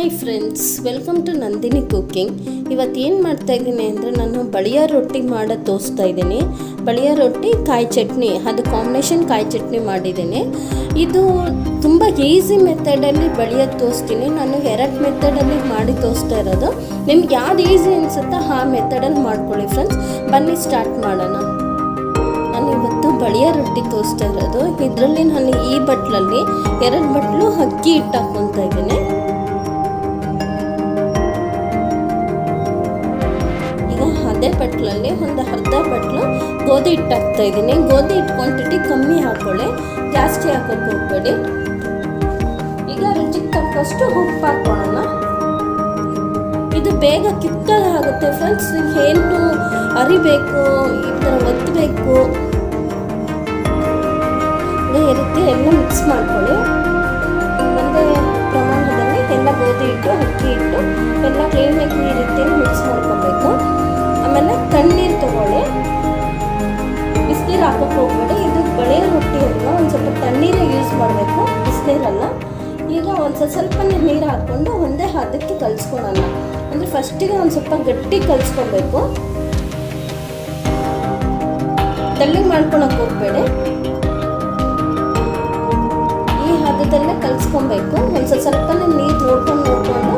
Hi friends, welcome to Nandini cooking. ಇವತ್ತು ಏನು ಮಾಡ್ತಾ ಇದ್ದೀನಿ ಅಂದರೆ ನಾನು ಬಳಿಯ ರೊಟ್ಟಿ ಮಾಡೋದು ತೋರಿಸ್ತಾ ಇದ್ದೀನಿ. ಬಳಿಯ ರೊಟ್ಟಿ, ಕಾಯಿ ಚಟ್ನಿ, ಅದು ಕಾಂಬಿನೇಷನ್ ಕಾಯಿ ಚಟ್ನಿ ಮಾಡಿದ್ದೀನಿ. ಇದು ತುಂಬ ಈಸಿ ಮೆಥಡಲ್ಲಿ ಬಳಿಯೋದು ತೋರಿಸ್ತೀನಿ. ನಾನು ಎರಡು ಮೆಥಡಲ್ಲಿ ಮಾಡಿ ತೋರಿಸ್ತಾ ಇರೋದು. ನಿಮ್ಗೆ ಯಾವ್ದು ಈಸಿ ಅನಿಸುತ್ತೋ ಆ ಮೆಥಡಲ್ಲಿ ಮಾಡ್ಕೊಳ್ಳಿ ಫ್ರೆಂಡ್ಸ್ ಬನ್ನಿ ಸ್ಟಾರ್ಟ್ ಮಾಡೋಣ. ನಾನು ಇವತ್ತು ಬಳಿಯ ರೊಟ್ಟಿ ತೋರಿಸ್ತಾ ಇರೋದು. ಇದರಲ್ಲಿ ನಾನು ಈ ಬಟ್ಲಲ್ಲಿ ಎರಡು ಬಟ್ಲು ಅಕ್ಕಿ ಹಿಟ್ಟು ಹಾಕ್ಕೊತಾ ಇದ್ದೀನಿ. ಬಟ್ಲಲ್ಲಿ ಒಂದು ಅರ್ಧ ಬಟ್ಲು ಗೋಧಿ ಹಿಟ್ಟು ಹಾಕ್ತಾ ಇದ್ದೀನಿ. ಗೋಧಿ ಹಿಟ್ಟು ಕ್ವಾಂಟಿಟಿ ಕಮ್ಮಿ ಹಾಕೊಳ್ಳಿ. ಜಾಸ್ತಿ ಹಾಕೋಕೆ ಹೋಗ್ಬೇಡಿ. ಈಗ ರುಚಿಗೆ ತಕ್ಕಷ್ಟು ಉಪ್ಪು ಹಾಕೊಳ್ಳೋಣ ಇದು ಬೇಗ ಕಿತ್ತಾಗುತ್ತೆ ಫ್ರೆಂಡ್ಸ್ ಏನು ಅರಿಬೇಕು, ಈ ಥರ ಒತ್ತಬೇಕು ಈ ರೀತಿ ಎಲ್ಲ ಮಿಕ್ಸ್ ಮಾಡ್ಕೊಳ್ಳಿ. ಒಂದೇ ಪ್ರಮಾಣದಲ್ಲಿ ಎಲ್ಲ ಗೋಧಿ ಹಿಟ್ಟು, ಅಕ್ಕಿ ಹಿಟ್ಟು ಮಾಡಬೇಕು ಇರಲ್ಲ ಈಗ ಒಂದು ಸ್ವಲ್ಪ ಸ್ವಲ್ಪನೇ ನೀರು ಹಾಕ್ಕೊಂಡು ಒಂದೇ ಹದಕ್ಕೆ ಕಲಿಸ್ಕೊಳ್ಳೋಣ ಅಂದರೆ ಫಸ್ಟಿಗೆ ಒಂದು ಸ್ವಲ್ಪ ಗಟ್ಟಿ ಕಲಿಸ್ಕೊಬೇಕು. ತಳ್ಳಿ ಮಾಡ್ಕೊಳಕ್ಕೆ ಹೋಗ್ಬೇಡಿ. ಈ ಹದದಲ್ಲೇ ಕಲಿಸ್ಕೊಬೇಕು. ಒಂದು ಸ್ವಲ್ಪ ಸ್ವಲ್ಪನೇ ನೀರು ನೋಡ್ಕೊಂಡು ನೋಡಿಕೊಂಡು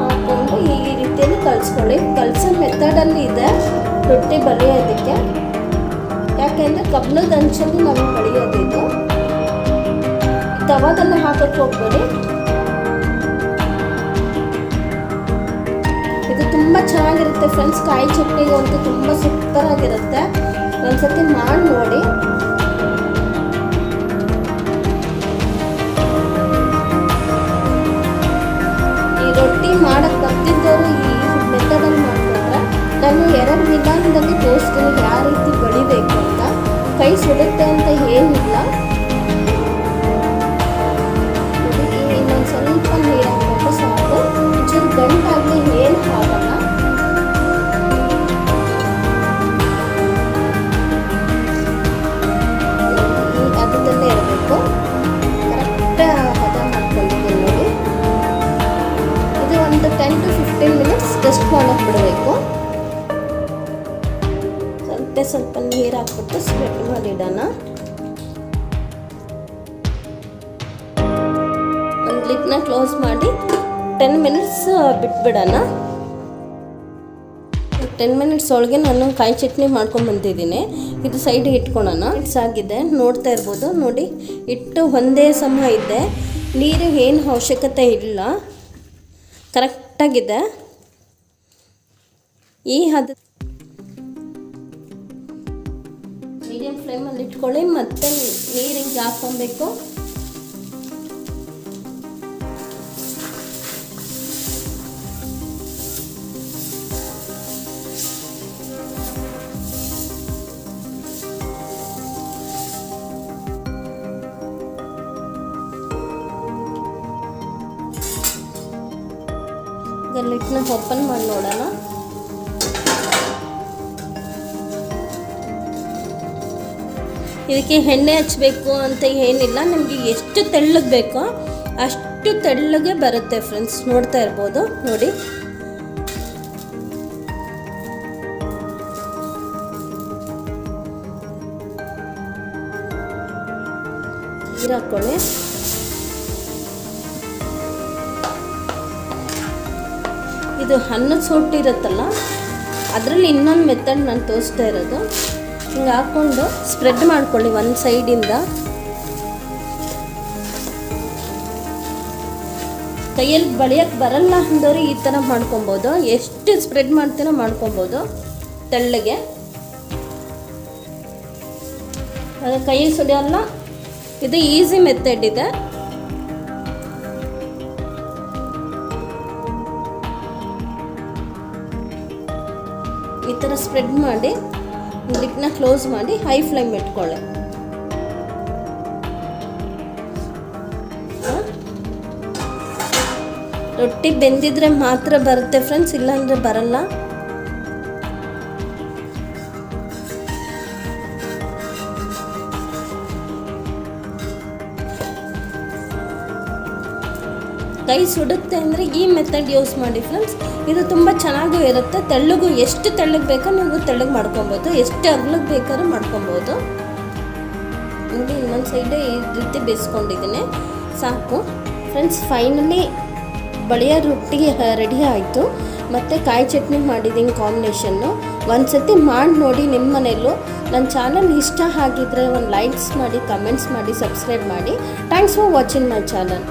ಹಾಕ್ಕೊಂಡು ಈ ರೀತಿಯಲ್ಲಿ ಕಲಿಸ್ಕೊಳ್ಳಿ. ಕಲಸೋ ಮೆಥಡಲ್ಲಿ ಇದೆ. ರೊಟ್ಟಿ ಬಲಿಯೋದಕ್ಕೆ ಯಾಕೆಂದರೆ ಕಬ್ಬಣದ ಅಂಚಲ್ಲಿ ನಾವು ಬಳಿಯೋದು ತವಾದಲ್ಲಿ ಹಾಕಕ್ಕೆ ಹೋಗ್ಬೇಡಿ. ಇದು ತುಂಬ ಚೆನ್ನಾಗಿರುತ್ತೆ ಫ್ರೆಂಡ್ಸ್ ಕಾಯಿ ಚಟ್ನಿಗೆ ಅಂತೂ ತುಂಬ ಸೂಪರ್ ಆಗಿರುತ್ತೆ ಒಂದ್ಸತಿ ಮಾಡಿ ನೋಡಿ. ಈ ರೊಟ್ಟಿ ಮಾಡಕ್ ಬರ್ತಿದ್ದವರು ಈ ಮೆಥಡಲ್ಲಿ ಮಾಡ್ಕೊಂಡ್ರೆ ನಾನು ಎರಡು ವಿಧಾನದಲ್ಲಿ ತೋರಿಸ್ತೀನಿ ಯಾವ ರೀತಿ ಬಡಿಬೇಕು ಅಂತ ಕೈ ಸುಡುತ್ತೆ ಅಂತ ಏನಿಲ್ಲ. ಸ್ವಲ್ಪ ಸ್ವಲ್ಪ ನೀರು ಹಾಕ್ಬಿಟ್ಟು ಸ್ಪ್ರೆಡ್ ಮಾಡಿಡೋಣ. ಒಂದು ಲಿಟ್ನ ಕ್ಲೋಸ್ ಮಾಡಿ ಟೆನ್ ಮಿನಿಟ್ಸ್ ಬಿಟ್ಬಿಡೋಣ. ಟೆನ್ ಮಿನಿಟ್ಸ್ ಒಳಗೆ ನಾನು ಕಾಯಿ ಚಟ್ನಿ ಮಾಡ್ಕೊಂಡು ಬಂದಿದ್ದೀನಿ. ಇದು ಸೈಡಿಗೆ ಇಟ್ಕೊಳ್ಳೋಣ ಇಟ್ಸ್ ಆಗಿದೆ. ನೋಡ್ತಾ ಇರ್ಬೋದು. ನೋಡಿ, ಇಟ್ಟು ಒಂದೇ ಸಮ ಇದೆ. ನೀರು ಏನು ಅವಶ್ಯಕತೆ ಇಲ್ಲ. ಕರೆಕ್ಟಾಗಿದೆ ಈ ಹದ ಮೀಡಿಯಂ ಫ್ಲೇಮಲ್ಲಿ ಇಟ್ಕೊಳ್ಳಿ ಮತ್ತೆ ನೀರಿಗೆ ಹಾಕ್ಕೊಬೇಕು. ಗಲ್ಲಿಟ್ಟನ್ನ ಓಪನ್ ಮಾಡಿ ನೋಡೋಣ. ಇದಕ್ಕೆ ಎಣ್ಣೆ ಹಚ್ಚಬೇಕು ಅಂತ ಏನಿಲ್ಲ, ನಮಗೆ ಎಷ್ಟು ತೆಳ್ಳಗೆ ಬೇಕೋ ಅಷ್ಟು ತೆಳ್ಳಗೆ ಬರುತ್ತೆ ಫ್ರೆಂಡ್ಸ್ ನೋಡ್ತಾ ಇರ್ಬೋದು, ನೋಡಿ. ಹಾಕೊಳ್ಳಿ. ಇದು ಅನ್ನದ ಸೊಟ್ಟಿರುತ್ತಲ್ಲ, ಅದರಲ್ಲಿ ಇನ್ನೊಂದು ಮೆಥಡ್ ನಾನು ತೋರಿಸ್ತಾ ಇರೋದು. ಹಿಂಗೆ ಹಾಕ್ಕೊಂಡು ಸ್ಪ್ರೆಡ್ ಮಾಡ್ಕೊಳ್ಳಿ ಒಂದು ಸೈಡಿಂದ ಕೈಯಲ್ಲಿ ಬಳಿಯಕ್ಕೆ ಬರಲ್ಲ ಅಂದವರು ಈ ಥರ ಮಾಡ್ಕೊಬೋದು. ಎಷ್ಟು ಸ್ಪ್ರೆಡ್ ಮಾಡ್ತೀನೋ ಮಾಡ್ಕೊಬೋದು. ತೆಳ್ಳಗೆ. ಕೈಯಲ್ಲಿ ಸುಡಿಯಲ್ಲ, ಇದು ಈಸಿ ಮೆಥಡ್ ಇದೆ. ಈ ಥರ ಸ್ಪ್ರೆಡ್ ಮಾಡಿ ಲಿಡ್ನ ಕ್ಲೋಸ್ ಮಾಡಿ ಹೈ ಫ್ಲೇಮ್ ಇಟ್ಕೊಳ್ಳಿ. ರೊಟ್ಟಿ ಬೆಂದಿದ್ರೆ ಮಾತ್ರ ಬರುತ್ತೆ ಫ್ರೆಂಡ್ಸ್ ಇಲ್ಲಾಂದ್ರೆ ಬರಲ್ಲ. ಕೈ ಸುಡುತ್ತೆ ಅಂದರೆ ಈ ಮೆಥಡ್ ಯೂಸ್ ಮಾಡಿ ಫ್ರೆಂಡ್ಸ್ ಇದು ತುಂಬ ಚೆನ್ನಾಗೂ ಇರುತ್ತೆ. ತೆಳ್ಳಗೂ ಎಷ್ಟು ತೆಳ್ಳಗೆ ಬೇಕೋ ನೀವು ತೆಳ್ಳಗೆ ಮಾಡ್ಕೊಬೋದು. ಎಷ್ಟು ಅಗ್ಲಕ್ಕೆ ಬೇಕಾದ್ರೂ ಮಾಡ್ಕೊಬೋದು. ನೋಡಿ, ಇನ್ನೊಂದು ಸೈಡೆ ಈ ರೀತಿ ಬೇಯಿಸ್ಕೊಂಡಿದ್ದೀನಿ. ಸಾಕು. ಫ್ರೆಂಡ್ಸ್ ಫೈನಲಿ ಬಳಿಯ ರೊಟ್ಟಿ ರೆಡಿ ಆಯಿತು. ಮತ್ತು ಕಾಯಿ ಚಟ್ನಿ ಮಾಡಿದ್ದೀನಿ ಕಾಂಬಿನೇಷನ್ನು ಒಂದು ಸತಿ ಮಾಡಿ ನೋಡಿ ನಿಮ್ಮ ಮನೆಯಲ್ಲೂ ನನ್ನ ಚಾನಲ್ ಇಷ್ಟ ಆಗಿದ್ರೆ ಒಂದು ಲೈಕ್ಸ್ ಮಾಡಿ ಕಮೆಂಟ್ಸ್ ಮಾಡಿ ಸಬ್ಸ್ಕ್ರೈಬ್ ಮಾಡಿ. Thanks for watching my channel